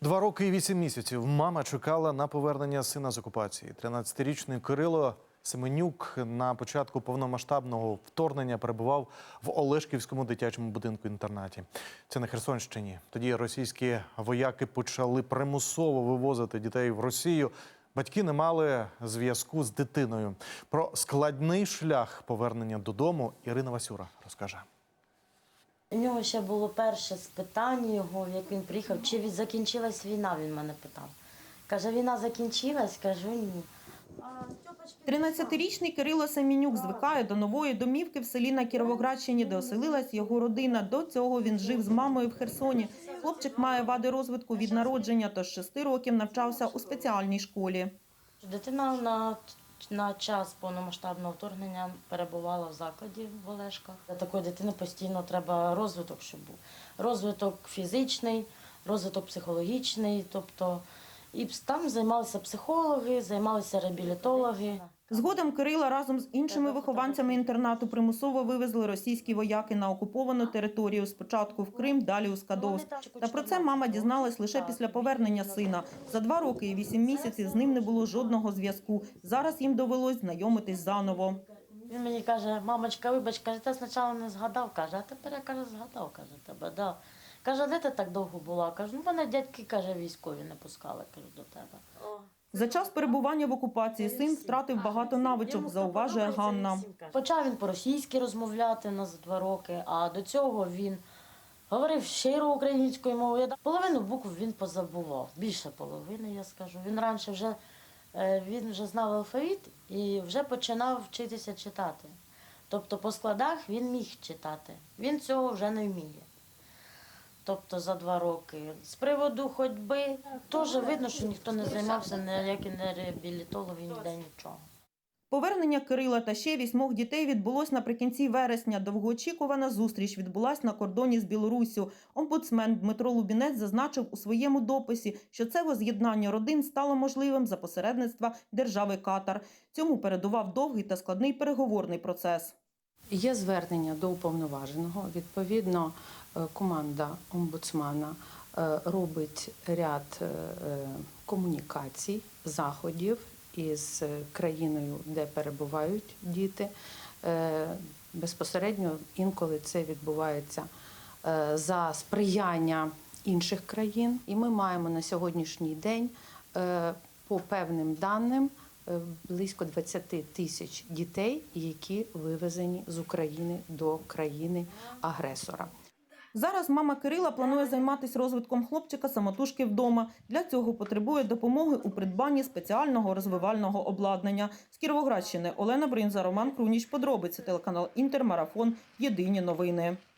Два роки і вісім місяців мама чекала на повернення сина з окупації. 13-річний Кирило Семенюк на початку повномасштабного вторгнення перебував в Олешківському дитячому будинку інтернаті. Це на Херсонщині. Тоді російські вояки почали примусово вивозити дітей в Росію. Батьки не мали зв'язку з дитиною. Про складний шлях повернення додому Ірина Васюра розкаже. У нього ще було перше спитання його, як він приїхав, чи від- закінчилась війна, він мене питав. Каже, війна закінчилась, кажу ні. 13-річний Кирило Семінюк звикає до нової домівки в селі на Кіровоградщині, де оселилась його родина. До цього він жив з мамою в Херсоні. Хлопчик має вади розвитку від народження, тож з 6 років навчався у спеціальній школі. Дитина на, на час повномасштабного вторгнення перебувала в закладі в Олешках. Для такої дитини постійно треба розвиток, щоб був. Розвиток фізичний, розвиток психологічний, тобто і там займалися психологи, займалися реабілітологи. Згодом Кирила разом з іншими вихованцями інтернату примусово вивезли російські вояки на окуповану територію. Спочатку в Крим, далі у Скадовськ. Та про це мама дізналась лише після повернення сина. За два роки і вісім місяців з ним не було жодного зв'язку. Зараз їм довелось знайомитись заново. Він мені каже, мамочка, вибач, каже, ти спочатку не згадав, каже, а тепер я каже, згадав, каже, тебе, да. Каже, де ти так довго була? Кажу, ну мене дядьки, каже, військові не пускали, кажу, до тебе. За час перебування в окупації син втратив багато навичок, зауважує Ганна. Почав він по-російськи розмовляти на за два роки, а до цього він говорив щиро українською мовою. Половину букв він позабував, більше половини, я скажу. Він раніше вже, е, він вже знав алфавіт і вже починав вчитися читати. Тобто по складах він міг читати. Він цього вже не вміє. Тобто за два роки. З приводу ходьби теж видно, що ніхто не займався, ніякі не реабілітологи, ніде нічого. Повернення Кирила та ще вісьмох дітей відбулось наприкінці вересня. Довгоочікувана зустріч відбулась на кордоні з Білоруссю. Омбудсмен Дмитро Лубінець зазначив у своєму дописі, що це воз'єднання родин стало можливим за посередництва держави Катар. Цьому передував довгий та складний переговорний процес. Є звернення до уповноваженого. Відповідно, е, команда омбудсмана е, робить ряд е, комунікацій, заходів із країною, де перебувають діти. Безпосередньо інколи це відбувається за сприяння інших країн. І ми маємо на сьогоднішній день по певним даним близько 20 тисяч дітей, які вивезені з України до країни-агресора. Зараз мама Кирила планує займатися розвитком хлопчика самотужки вдома. Для цього потребує допомоги у придбанні спеціального розвивального обладнання. З Кіровоградщини Олена Бринза, Роман Круніч. Подробиці телеканал Інтермарафон. Єдині новини.